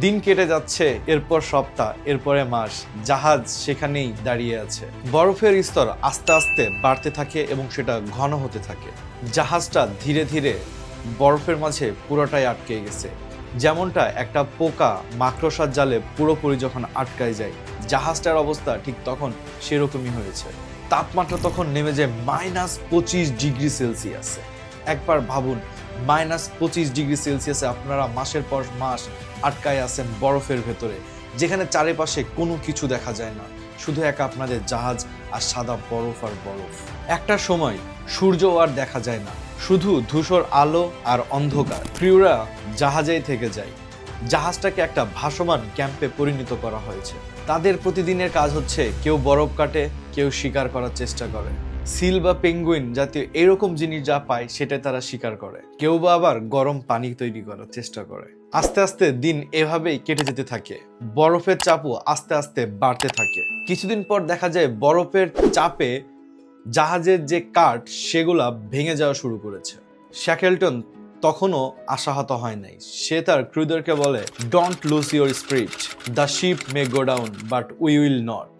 দিন কেটে যাচ্ছে, এরপর সপ্তাহ, এরপরে মাস। জাহাজ সেখানেই দাঁড়িয়ে আছে। বরফের স্তর আস্তে আস্তে বাড়তে থাকে এবং সেটা ঘন হতে থাকে। জাহাজটা ধীরে ধীরে বরফের মাঝে পুরোটাই আটকে গেছে। যেমনটা একটা পোকা মাকড়সার জালে পুরোপুরি যখন আটকায় যায়, জাহাজটার অবস্থা ঠিক তখন সেরকমই হয়েছে। তাপমাত্রা তখন নেমে যায় মাইনাস পঁচিশ ডিগ্রি সেলসিয়াসে। একবার ভাবুন, মাইনাস পঁচিশ ডিগ্রি সেলসিয়াসে আপনারা মাসের পর মাস আটকায় আছেন বরফের ভেতরে, যেখানে চারিপাশে কোনো কিছু দেখা যায় না। শুধু একা আপনাদের জাহাজ আর সাদা বরফ আর বরফ। একটা সময় সূর্য আর দেখা যায় না, শুধু ধূসর আলো আর অন্ধকার। ক্রিউরা জাহাজেই থেকে যায়। জাহাজটাকে একটা ভাসমান ক্যাম্পে পরিণত করা হয়েছে। তাদের প্রতিদিনের কাজ হচ্ছে কেউ বরফ কাটে, কেউ শিকার করার চেষ্টা করে। সিল বা পেঙ্গুইন জাতীয় এরকম জিনিস যা পায়, সেটা তারা শিকার করে। কেউ বা আবার গরম পানি তৈরি করার চেষ্টা করে। আস্তে আস্তে দিন এভাবেই কেটে যেতে থাকে। বরফের চাপও আস্তে আস্তে বাড়তে থাকে। কিছুদিন পর দেখা যায় বরফের চাপে জাহাজের যে কাঠ, সেগুলা ভেঙে যাওয়া শুরু করেছে। শ্যাকেলটন তখনও আশাহত হয় নাই। সে তার ক্রুদেরকে বলে don't lose your spirit the ship may go down but we will not